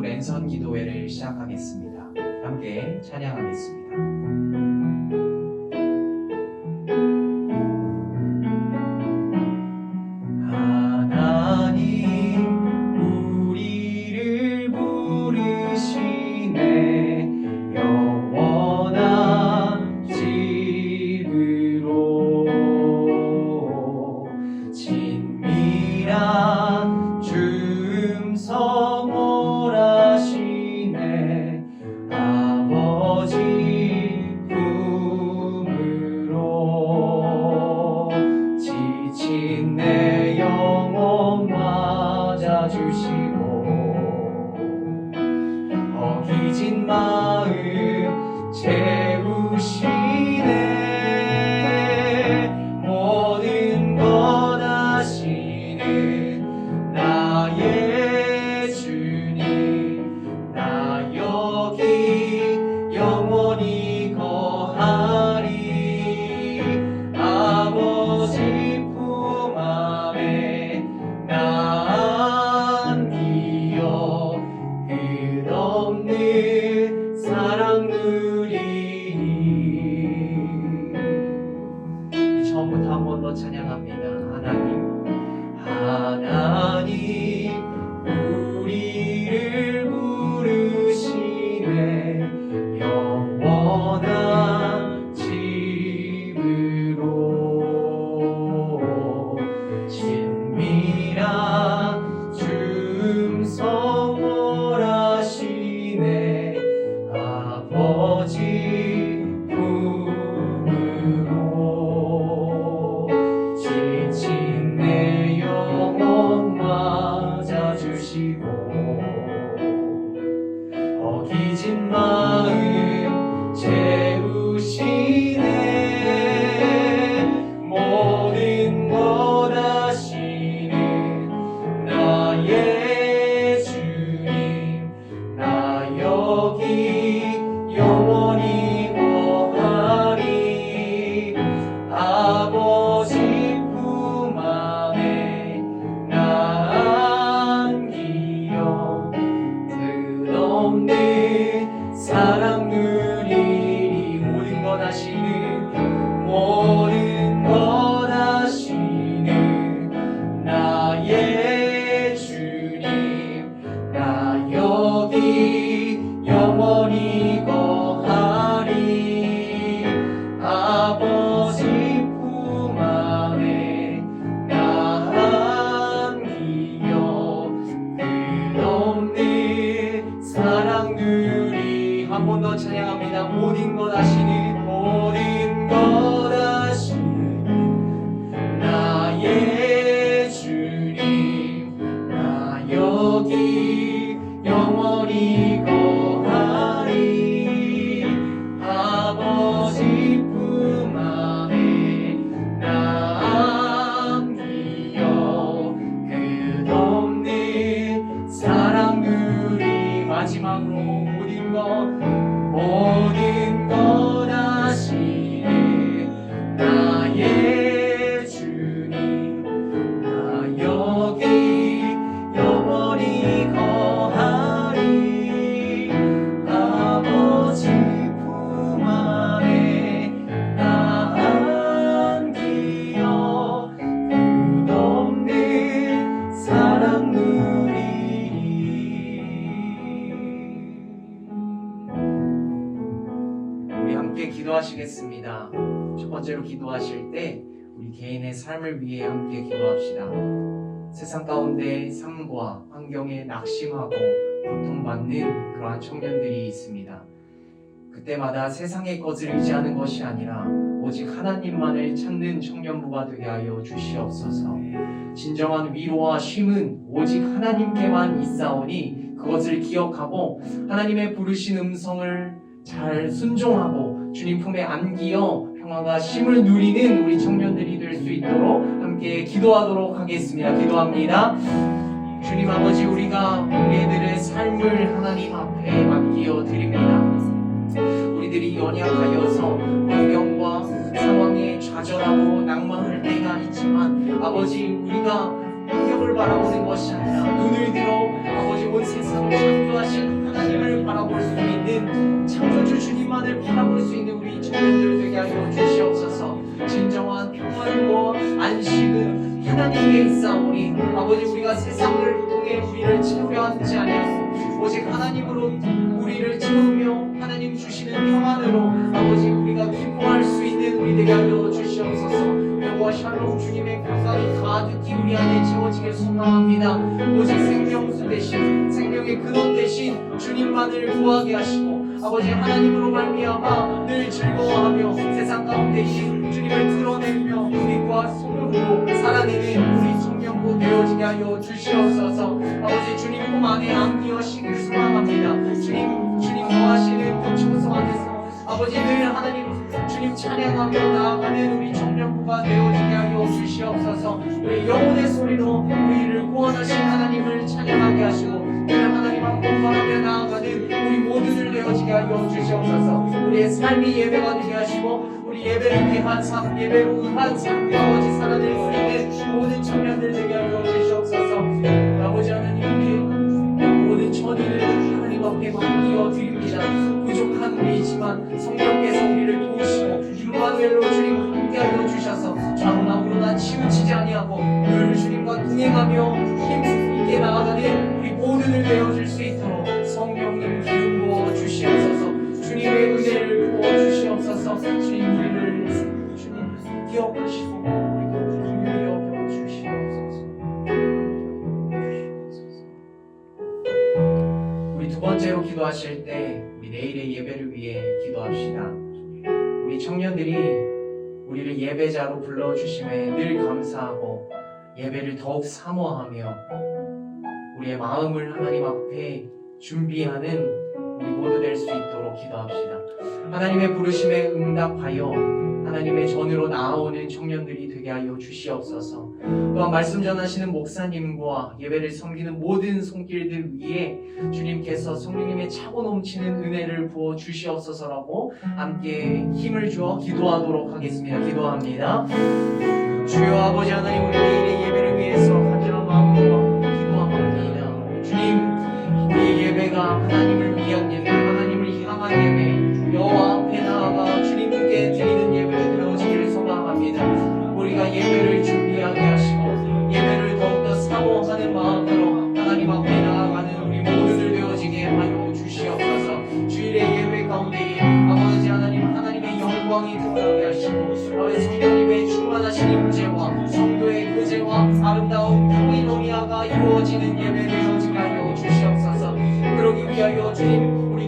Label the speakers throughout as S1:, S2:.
S1: 랜선 기도회를 시작하겠습니다. 함께 찬양하겠습니다. 맞 누리 한 번 더 찬양합니다. 모든 것 아시는 모든 함께 기도하시겠습니다. 첫 번째로 기도하실 때 우리 개인의 삶을 위해 함께 기도합시다. 세상 가운데 삶과 환경에 낙심하고 고통받는 그러한 청년들이 있습니다. 그때마다 세상의 것을 의지하는 것이 아니라 오직 하나님만을 찾는 청년부가 되게 하여 주시옵소서. 진정한 위로와 쉼은 오직 하나님께만 있사오니 그것을 기억하고 하나님의 부르신 음성을 잘 순종하고 주님 품에 안기어 평화가 쉼을 누리는 우리 청년들이 될 수 있도록 함께 기도하도록 하겠습니다. 기도합니다. 주님 아버지 우리가 우리들의 삶을 하나님 앞에 맡기어 드립니다. 우리들이 연약하여서 환경과 상황에 좌절하고 낭만할 때가 있지만 아버지 우리가 환경을 바라보는 것이 아니라 눈을 들어 아버지 온 세상을 창조하신 하나님을 바라볼 수 있는 창조주 주님만을 바라볼 수 있는 우리 청년들 되게 하여 주시옵소서. 진정한 평안과 안식은 하나님께 있사오니 아버지 우리가 세상을 통해 우리를 채우려 하지 아니하고 오직 하나님으로 우리를 채우며 하나님 주시는 평안으로 아버지 우리가 기뻐할 수 있는 우리 되게 하여 주시옵소서. 여호와 샬롬 주님의 평강이 가득히 우리 안에 채워지길 소망합니다. 오직 생명수 대신 생명의 근원 대신 주님만을 구하게 하시고 아버지 하나님으로 말미암아 늘 즐거워하며 세상 가운데 이 주님을 드러내며 빛과 소명으로 살아내는 우리 청년부 되어지게 하여 주시옵소서. 아버지 주님 품 안에 안기하시길 소망합니다. 주님 주님 거하시는 그 충성 안에서 아버지 늘 하나님 주님 찬양하며 나아가는 우리 청년부가 되어지게 하여 주시옵소서. 우리 영혼의 소리로 우리를 구원하신 하나님을 찬양하게 하시고 공감하며 나아가는 우리 모두들 되어지게 하여 주시옵소서. 우리의 삶이 예배가 되게 하시고 우리 예배를 위한 삶 예배로 의한 삶 아버지 살아낼 수 있는 모든 청년들 되게 하여 주시옵소서. 아버지 하나님 우리 모든 천의를 하나님 앞에 맡겨 드립니다. 부족한 우리이지만 성령께서 우리를 도우시고 임마누엘로 주님 함께 하여 주셔서 좌우나 우로나 치우치지 아니하고 늘 주님과 동행하며 주시옵소서 우리 두 번째로 기도하실 때 우리 내일의 예배를 위해 기도합시다. 우리 청년들이 우리를 예배자로 불러주심에 늘 감사하고 예배를 더욱 사모하며 우리의 마음을 하나님 앞에 준비하는 우리 모두 될 수 있도록 기도합시다. 하나님의 부르심에 응답하여 하나님의 전으로 나아오는 청년들이 되게 하여 주시옵소서. 또한 말씀 전하시는 목사님과 예배를 섬기는 모든 손길들 위에 주님께서 성령님의 차고 넘치는 은혜를 부어 주시옵소서라고 함께 힘을 주어 기도하도록 하겠습니다. 기도합니다. 주여 아버지 하나님 우리 내일의 예배를 위해서 간절한 마음으로 예배가 하나님을 위한 예배, 하나님을 향한 예배, 여호와 앞에 나아가 주님께 드리는 예배를 되어지기를 소망합니다. 우리가 예배를 준비하게 하시고 예배를 더욱더 사모하는 마음으로 하나님 앞에 나아가는 우리 모두들 되어지게 하여 주시옵소서. 주일의 예배 가운데에 아버지 하나님 하나님의 영광이 드러나게 하시고 아버지 성령님의 충만하신 임재와 성도의 교제와 아름다운 평이노리아가 이루어지는 예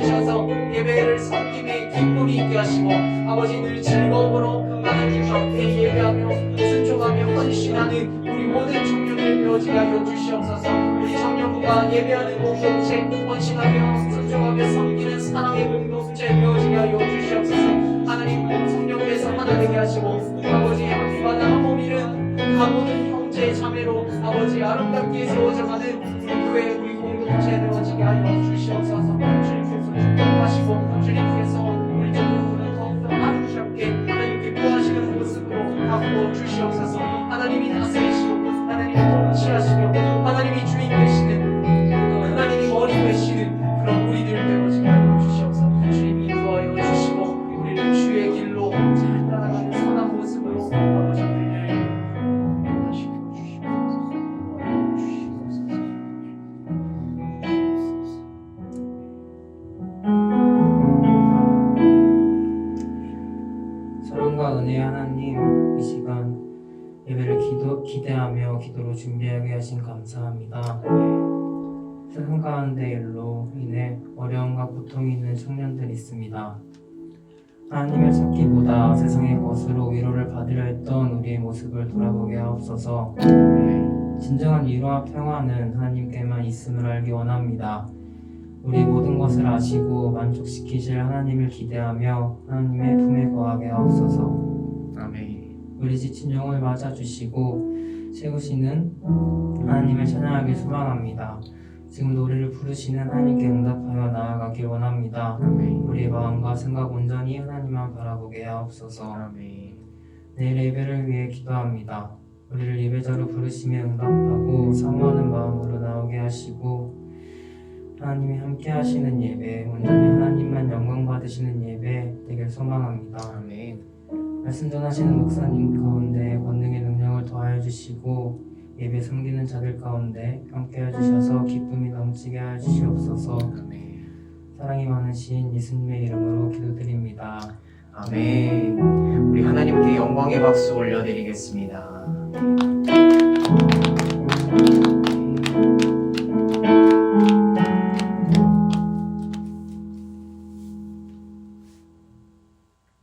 S1: 주셔서 예배를 섬김에 기쁨이 있게 하시고 아버지 늘 즐거움으로 하나님 앞에 예배하며 순종하며 헌신하는 우리 모든 청년들 되어지게 하여 주시옵소서. 우리 청년부가 예배하는 공동체 헌신하며 순종하며 섬기는 사랑의 공동체 되어지게 하여 주시옵소서. 하나님 성령께서 하나 되게 하시고 아버지 한마다 한 몸이는 가모든 형제 자매로 아버지 아름답게 세워져가는
S2: 하신 감사합니다. 세상 가운데 일로 인해 어려움과 고통이 있는 청년들이 있습니다. 하나님을 찾기보다 세상의 것으로 위로를 받으려 했던 우리의 모습을 돌아보게 하옵소서. 진정한 위로와 평화는 하나님께만 있음을 알기 원합니다. 우리 모든 것을 아시고 만족시키실 하나님을 기대하며 하나님의 품에 거하게 하옵소서.
S1: 아멘.
S2: 우리 지친 영을 맞아주시고 세우시는 하나님을 찬양하길 소망합니다. 지금도 우리를 부르시는 하나님께 응답하여 나아가길 원합니다.
S1: 아멘.
S2: 우리의 마음과 생각 온전히 하나님만 바라보게 하옵소서.
S1: 아멘.
S2: 내일 예배를 위해 기도합니다. 우리를 예배자로 부르시며 응답하고 사모하는 마음으로 나오게 하시고 하나님이 함께 하시는 예배, 온전히 하나님만 영광 받으시는 예배 되길 소망합니다.
S1: 아멘.
S2: 말씀 전하시는 목사님 가운데 권능의 능력을 더하여 주시고 예배 섬기는 자들 가운데 함께 해주셔서 기쁨이 넘치게 하여 주시옵소서
S1: 아멘.
S2: 사랑이 많으신 예수님의 이름으로 기도드립니다.
S1: 아멘. 우리 하나님께 영광의 박수 올려드리겠습니다.